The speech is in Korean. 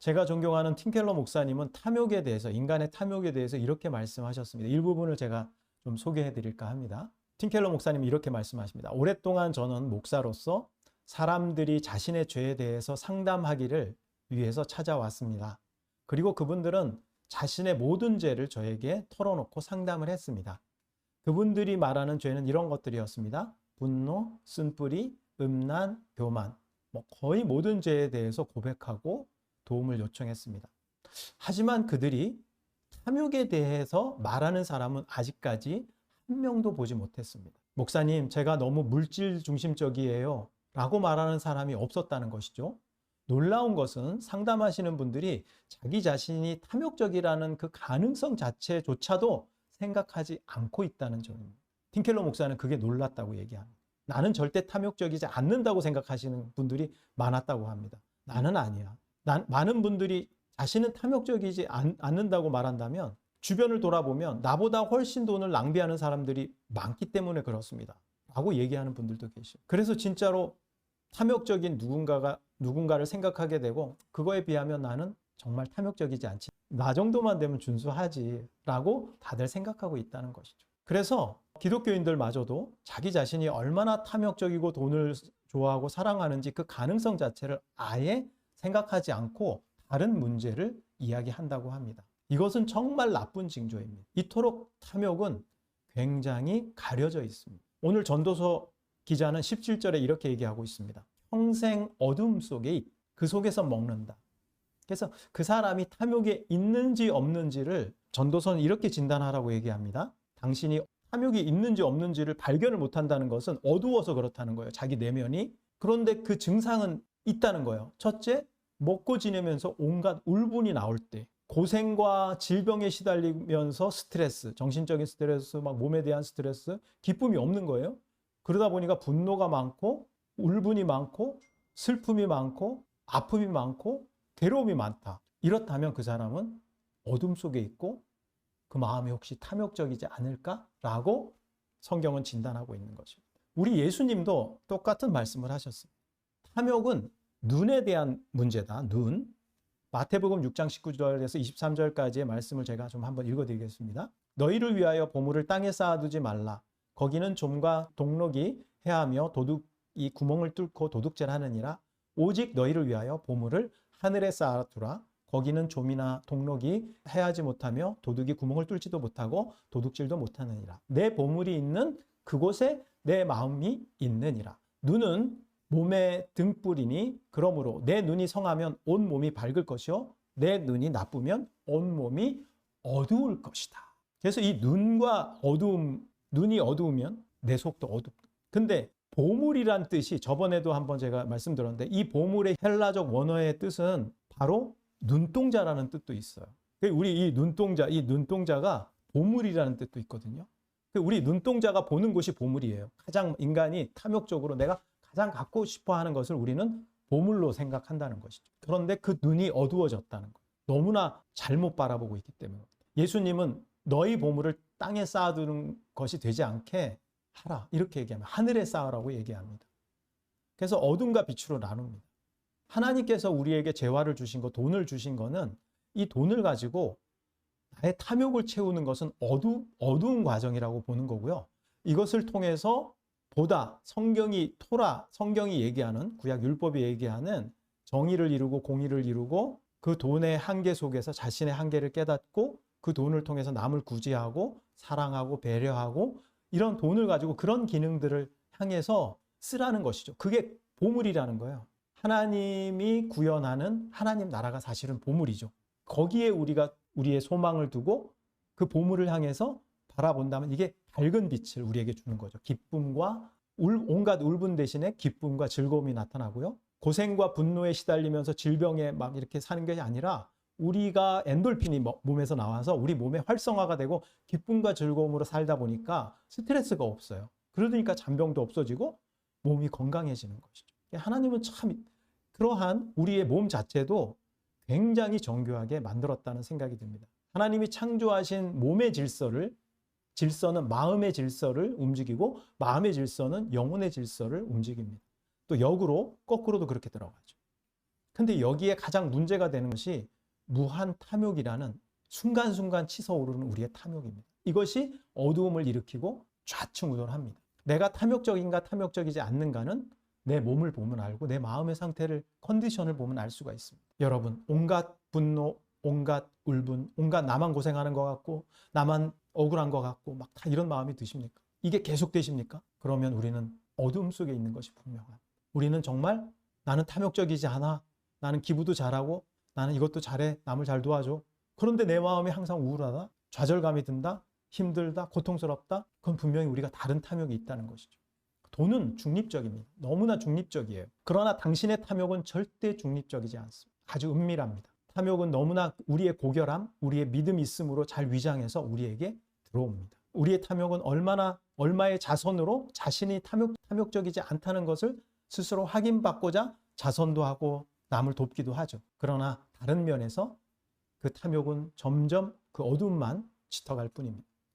제가 존경하는 팀켈러 목사님은 탐욕에 대해서 인간의 탐욕에 대해서 이렇게 말씀하셨습니다. 일부분을 제가 좀 소개해 드릴까 합니다. 팀켈러 목사님이 이렇게 말씀하십니다. 오랫동안 저는 목사로서 사람들이 자신의 죄에 대해서 상담하기를 위해서 찾아왔습니다. 그리고 그분들은 자신의 모든 죄를 저에게 털어놓고 상담을 했습니다. 그분들이 말하는 죄는 이런 것들이었습니다. 분노, 쓴뿌리, 음란, 교만, 뭐 거의 모든 죄에 대해서 고백하고 도움을 요청했습니다. 하지만 그들이 탐욕에 대해서 말하는 사람은 아직까지 한 명도 보지 못했습니다. 목사님, 제가 너무 물질 중심적이에요. 라고 말하는 사람이 없었다는 것이죠. 놀라운 것은 상담하시는 분들이 자기 자신이 탐욕적이라는 그 가능성 자체조차도 생각하지 않고 있다는 점입니다. 틴켈러 목사는 그게 놀랐다고 얘기합니다. 나는 절대 탐욕적이지 않는다고 생각하시는 분들이 많았다고 합니다. 나는 아니야. 난, 많은 분들이 자신은 탐욕적이지 않, 않는다고 말한다면 주변을 돌아보면 나보다 훨씬 돈을 낭비하는 사람들이 많기 때문에 그렇습니다. 라고 얘기하는 분들도 계시고. 그래서 진짜로 탐욕적인 누군가가 누군가를 생각하게 되고 그거에 비하면 나는 정말 탐욕적이지 않지. 나 정도만 되면 준수하지. 라고 다들 생각하고 있다는 것이죠. 그래서 기독교인들마저도 자기 자신이 얼마나 탐욕적이고 돈을 좋아하고 사랑하는지 그 가능성 자체를 아예 생각하지 않고 다른 문제를 이야기한다고 합니다. 이것은 정말 나쁜 징조입니다. 이토록 탐욕은 굉장히 가려져 있습니다. 오늘 전도서 기자는 17절에 이렇게 얘기하고 있습니다. 평생 어둠 속에 그 속에서 먹는다. 그래서 그 사람이 탐욕에 있는지 없는지를 전도서는 이렇게 진단하라고 얘기합니다. 당신이 탐욕이 있는지 없는지를 발견을 못한다는 것은 어두워서 그렇다는 거예요. 자기 내면이. 그런데 그 증상은 있다는 거예요. 첫째, 먹고 지내면서 온갖 울분이 나올 때, 고생과 질병에 시달리면서 스트레스, 정신적인 스트레스, 막 몸에 대한 스트레스, 기쁨이 없는 거예요. 그러다 보니까 분노가 많고, 울분이 많고, 슬픔이 많고, 아픔이 많고, 괴로움이 많다. 이렇다면 그 사람은 어둠 속에 있고 그 마음이 혹시 탐욕적이지 않을까라고 성경은 진단하고 있는 것입니다. 우리 예수님도 똑같은 말씀을 하셨습니다. 탐욕은 눈에 대한 문제다. 눈. 마태복음 6장 19절에서 23절까지의 말씀을 제가 좀 한번 읽어드리겠습니다. 너희를 위하여 보물을 땅에 쌓아두지 말라. 거기는 좀과 동록이 해하며 도둑이 구멍을 뚫고 도둑질 하느니라. 오직 너희를 위하여 보물을 하늘에 쌓아두라. 거기는 좀이나 동록이 해하지 못하며 도둑이 구멍을 뚫지도 못하고 도둑질도 못하느니라. 내 보물이 있는 그곳에 내 마음이 있느니라. 눈은 몸의 등불이니 그러므로 내 눈이 성하면 온 몸이 밝을 것이요 내 눈이 나쁘면 온 몸이 어두울 것이다. 그래서 이 눈과 어두움 눈이 어두우면 내 속도 어둡다. 근데 보물이란 뜻이 저번에도 한번 제가 말씀드렸는데 이 보물의 헬라적 원어의 뜻은 바로 눈동자라는 뜻도 있어요. 우리 이 눈동자, 이 눈동자가 보물이라는 뜻도 있거든요. 우리 눈동자가 보는 곳이 보물이에요. 가장 인간이 탐욕적으로 내가 가장 갖고 싶어 하는 것을 우리는 보물로 생각한다는 것이죠. 그런데 그 눈이 어두워졌다는 거예요. 너무나 잘못 바라보고 있기 때문에. 예수님은 너희 보물을 땅에 쌓아두는 것이 되지 않게 하라. 이렇게 얘기하면 하늘에 쌓으라고 얘기합니다. 그래서 어둠과 빛으로 나눕니다. 하나님께서 우리에게 재화를 주신 것, 돈을 주신 거는 이 돈을 가지고 나의 탐욕을 채우는 것은 어두, 어두운 과정이라고 보는 거고요. 이것을 통해서 보다 성경이 토라, 성경이 얘기하는 구약 율법이 얘기하는 정의를 이루고 공의를 이루고 그 돈의 한계 속에서 자신의 한계를 깨닫고 그 돈을 통해서 남을 구제하고 사랑하고 배려하고 이런 돈을 가지고 그런 기능들을 향해서 쓰라는 것이죠. 그게 보물이라는 거예요. 하나님이 구현하는 하나님 나라가 사실은 보물이죠. 거기에 우리가 우리의 소망을 두고 그 보물을 향해서 바라본다면 이게 밝은 빛을 우리에게 주는 거죠. 기쁨과 울, 온갖 울분 대신에 기쁨과 즐거움이 나타나고요. 고생과 분노에 시달리면서 질병에 막 이렇게 사는 게 아니라 우리가 엔돌핀이 몸에서 나와서 우리 몸의 활성화가 되고 기쁨과 즐거움으로 살다 보니까 스트레스가 없어요. 그러니까 잔병도 없어지고 몸이 건강해지는 것이죠. 하나님은 참 그러한 우리의 몸 자체도 굉장히 정교하게 만들었다는 생각이 듭니다. 하나님이 창조하신 몸의 질서를 질서는 마음의 질서를 움직이고 마음의 질서는 영혼의 질서를 움직입니다. 또 역으로 거꾸로도 그렇게 들어가죠. 근데 여기에 가장 문제가 되는 것이 무한 탐욕이라는 순간순간 치솟아오르는 우리의 탐욕입니다. 이것이 어두움을 일으키고 좌충우돌합니다. 내가 탐욕적인가 탐욕적이지 않는가는 내 몸을 보면 알고 내 마음의 상태를 컨디션을 보면 알 수가 있습니다. 여러분 온갖 분노, 온갖 울분, 온갖 나만 고생하는 것 같고 나만 억울한 것 같고 막 다 이런 마음이 드십니까? 이게 계속 되십니까? 그러면 우리는 어둠 속에 있는 것이 분명합니다. 우리는 정말 나는 탐욕적이지 않아. 나는 기부도 잘하고 나는 이것도 잘해. 남을 잘 도와줘. 그런데 내 마음이 항상 우울하다. 좌절감이 든다. 힘들다. 고통스럽다. 그건 분명히 우리가 다른 탐욕이 있다는 것이죠. 돈은 중립적입니다. 너무나 중립적이에요. 그러나 당신의 탐욕은 절대 중립적이지 않습니다. 아주 은밀합니다. 탐욕은 너무나 우리의 고결함, 우리의 믿음 있음으로 잘 위장해서 우리에게 들어옵니다. 우리의 탐욕은 얼마나 얼마의 자선으로 자신이 탐욕, 탐욕적이지 않다는 것을 스스로 확인받고자 자선도 하고 남을 돕기도 하죠. 그러나 다른 면에서 그 탐욕은 점점 그 어둠만 짙어갈 뿐입니다.